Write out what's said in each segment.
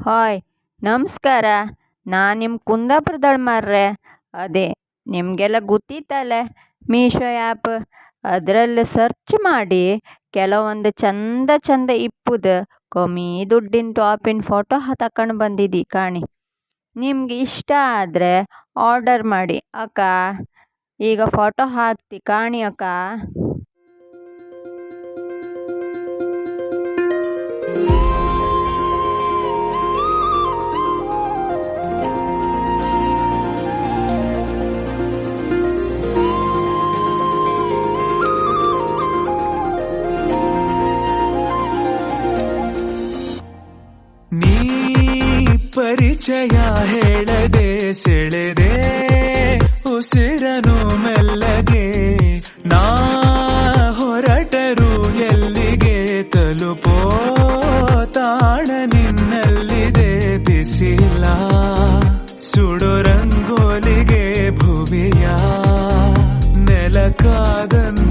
Hi, ನಮಸ್ಕಾರ. ನಾನು ನಿಮ್ಮ ಕುಂದಾಪುರದಳ್ ಮಾರ್ರೆ ಅದೇ, ನಿಮಗೆಲ್ಲ ಗೊತ್ತಿತ್ತಲ್ಲ, ಮೀಶೋ ಆ್ಯಪ್ ಅದರಲ್ಲಿ ಸರ್ಚ್ ಮಾಡಿ, ಕೆಲವೊಂದು ಚಂದ ಚಂದ ಇಪ್ಪುದು, ಕಮ್ಮಿ ದುಡ್ಡಿನ ಟಾಪಿನ ಫೋಟೋ ತಕೊಂಡು ಬಂದಿದ್ದಿ ಕಾಣಿ. ನಿಮ್ಗೆ ಇಷ್ಟ ಆದರೆ ಆರ್ಡರ್ ಮಾಡಿ, ಅಕ್ಕ. ಈಗ ಫೋಟೋ ಹಾಕ್ತಿ ಕಾಣಿ ಅಕ್ಕ. ಪರಿಚಯ ಹೇಳದೆ ಸೆಳೆದೆ ಉಸಿರನು ಮೆಲ್ಲಗೆ, ನಾ ಹೊರಟರು ಎಲ್ಲಿಗೆ ತಲುಪೋ, ತಾಣ ನಿನ್ನಲ್ಲಿದೆ ಬಿಸಿಲ ಸುಡು ರಂಗೋಲಿಗೆ ಭುವಿಯ ನೆಲಕಾದಂತಿದೆ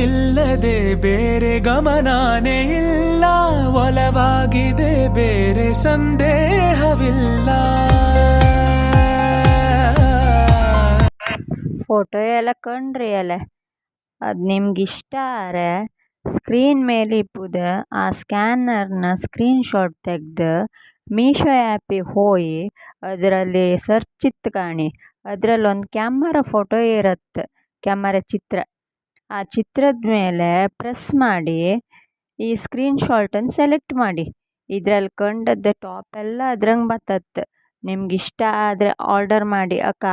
ನೀನಿಲ್ಲದೆ ಬೇರೆ ಗಮನಾನೇ ಇಲ್ಲ, ಒಲವಾಗಿದೆ ಬೇರೆ ಸಂದೇಹವಿಲ್ಲ. ಫೋಟೋ ಎಲ್ಲ ಕಂಡ್ರಿ ಅಲ್ಲ ಅದು ನಿಮ್ಗೆ ಇಷ್ಟ ಆರೆ ಸ್ಕ್ರೀನ್ ಮೇಲೆ ಇಪ್ಪುದು, ಆ ಸ್ಕ್ಯಾನರ್ನ ಸ್ಕ್ರೀನ್ಶಾಟ್ ತೆಗ್ದು ಮೀಶೋ ಆ್ಯಪಿಗೆ ಹೋಗಿ ಅದರಲ್ಲಿ ಸರ್ಚ್ ಇತ್ತು ಕಾಣಿ. ಅದರಲ್ಲೊಂದು ಕ್ಯಾಮರ ಫೋಟೋ ಇರತ್ತೆ ಕ್ಯಾಮರ ಚಿತ್ರ. ಆ ಚಿತ್ರದ ಮೇಲೆ ಪ್ರೆಸ್ ಮಾಡಿ, ಈ ಸ್ಕ್ರೀನ್ ಶಾಟನ್ನು ಸೆಲೆಕ್ಟ್ ಮಾಡಿ. ಇದ್ರಲ್ಲಿ ಕಂಡದ್ದು ಟಾಪ್ ಎಲ್ಲ ಅದ್ರಂಗೆ ಬರ್ತತ್ತೆ ನಿಮ್ಗೆ ಇಷ್ಟ ಆದರೆ ಆರ್ಡರ್ ಮಾಡಿ ಅಕ್ಕ.